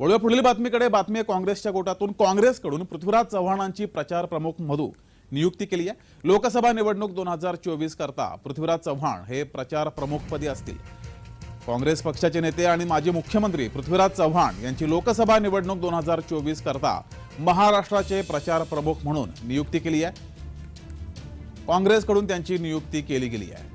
वळूया पुढील बातमीकडे. बातमी आहे काँग्रेसच्या गोटातून. काँग्रेसकडून पृथ्वीराज चव्हाणांची प्रचार प्रमुख मधू नियुक्ती केली आहे. लोकसभा निवडणूक दोन हजार चोवीस करता पृथ्वीराज चव्हाण हे प्रचार प्रमुखपदी असतील. काँग्रेस पक्षाचे नेते आणि माजी मुख्यमंत्री पृथ्वीराज चव्हाण यांची लोकसभा निवडणूक दोन हजार चोवीस करता महाराष्ट्राचे प्रचार प्रमुख म्हणून नियुक्ती केली आहे. काँग्रेसकडून त्यांची नियुक्ती केली गेली आहे.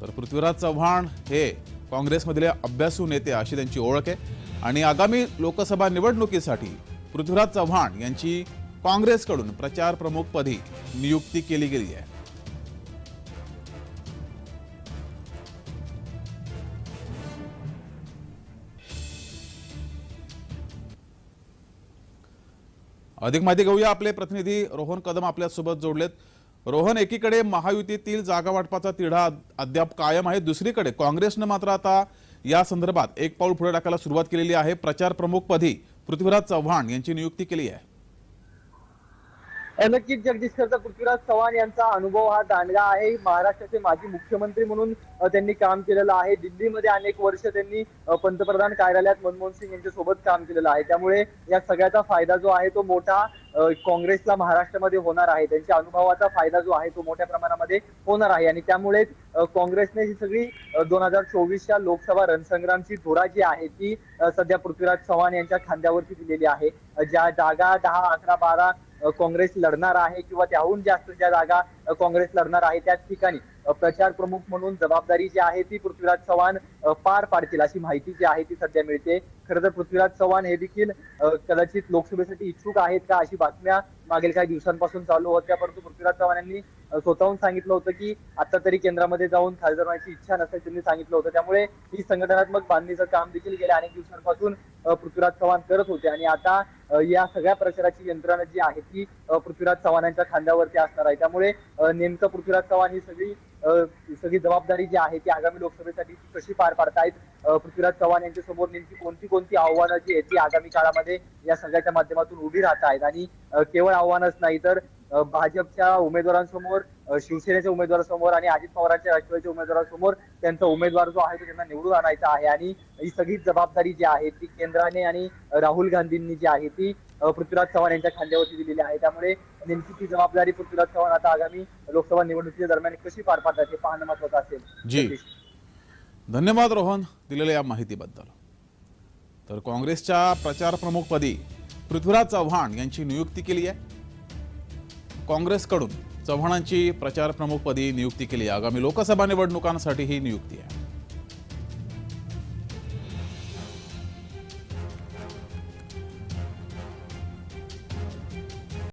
तर पृथ्वीराज चव्हाण हे काँग्रेसमधले अभ्यासू नेते अशी त्यांची ओळख आहे. आणि आगामी लोकसभा निवडणुकीसाठी पृथ्वीराज चव्हाण यांची काँग्रेसकडून प्रचार प्रमुखपदी नियुक्ती केली गेली आहे. अधिक माहिती घेऊया. आपले प्रतिनिधी रोहन कदम आपल्यासोबत जोडलेत. रोहन एकीकडे महायुतीतील जागा वाटपाचा तिढा अद्याप कायम आहे. दुसरीकडे काँग्रेसनं मात्र आता या संदर्भात एक पाऊल पुढे टाकायला सुरुवात केलेली आहे. प्रचार प्रमुखपदी पृथ्वीराज चव्हाण यांची नियुक्ती केली आहे. नक्कीच जगदीश खरं पृथ्वीराज चव्हाण यांचा अनुभव हा दांडगा आहे. महाराष्ट्राचे माजी मुख्यमंत्री म्हणून त्यांनी काम केलेलं आहे. दिल्लीमध्ये अनेक वर्ष त्यांनी पंतप्रधान कार्यालयात मनमोहन सिंग यांच्या सोबत काम केलेलं आहे. त्यामुळे या सगळ्याचा फायदा जो आहे तो मोठा काँग्रेसला महाराष्ट्रामध्ये होणार आहे. त्यांच्या अनुभवाचा फायदा जो आहे तो मोठ्या प्रमाणामध्ये होणार आहे. आणि त्यामुळेच काँग्रेसने ही सगळी दोन हजार चोवीसच्या लोकसभा रणसंग्रामची धुरा जी आहे ती सध्या पृथ्वीराज चव्हाण यांच्या खांद्यावरती दिलेली आहे. ज्या जागा दहा अकरा बारा काँग्रेस लढणार आहे किंवा त्याहून जास्त ज्या जागा काँग्रेस लढणार आहे त्याच ठिकाणी प्रचार प्रमुख म्हणून जबाबदारी जी आहे ती पृथ्वीराज चव्हाण पार पाडतील अशी माहिती जी आहे ती सध्या मिळते. खरं तर पृथ्वीराज चव्हाण हे देखील कदाचित लोकसभेसाठी इच्छुक आहेत का अशी बातम्या मागील काही दिवसांपासून चालू होत्या परंतु पृथ्वीराज चव्हाण यांनी स्वतःहून सांगितलं होतं की आता तरी केंद्रामध्ये जाऊन खासदार होण्याची इच्छा नसेल त्यांनी सांगितलं होतं. त्यामुळे ही संघटनात्मक बांधणीचं काम देखील गेल्या अनेक दिवसांपासून पृथ्वीराज चव्हाण करत होते. आणि आता या सगळ्या प्रचाराची यंत्रणा जी आहे ती पृथ्वीराज पृथ्वीराज चव्हाणांच्या खांद्यावरती असणार आहे. त्यामुळे नेमकं पृथ्वीराज चव्हाण ही सगळी सगळी जबाबदारी जी आहे ती आगामी लोकसभेसाठी कशी पार पाडतायत? पृथ्वीराज चव्हाण यांच्या समोर नेमकी कोणती कोणती आव्हानं जी आहेत ती आगामी काळामध्ये या सगळ्याच्या माध्यमातून उभी राहत आहेत आणि केवळ आव्हानच नाही तर भाजपच्या उमेदवारांसमोर शिवसेनेच्या उमेदवारांसमोर आणि अजित पवारांच्या राष्ट्रवादीच्या उमेदवारांसमोर त्यांचा उमेदवार जो आहे तो त्यांना निवडून आणायचा आहे. आणि ही सगळी जबाबदारी जी आहे ती केंद्राने आणि राहुल गांधींनी जी आहे ती पृथ्वीराज चव्हाण यांच्या खांद्यावरती दिलेली आहे. त्यामुळे नेमकी ती जबाबदारी पृथ्वीराज चव्हाण आता आगामी लोकसभा निवडणुकीच्या दरम्यान कशी पार पाडतात हे पाहणं महत्वाचं असेल. जी. धन्यवाद रोहन दिलेल्या या माहितीबद्दल. तर काँग्रेसच्या प्रचार प्रमुखपदी पृथ्वीराज चव्हाण यांची नियुक्ती केली आहे. काँग्रेसकडून चव्हाणांची प्रचार प्रमुखपदी नियुक्ती केली. आहे आगामी लोकसभा निवडणुकांसाठी ही नियुक्ती आहे.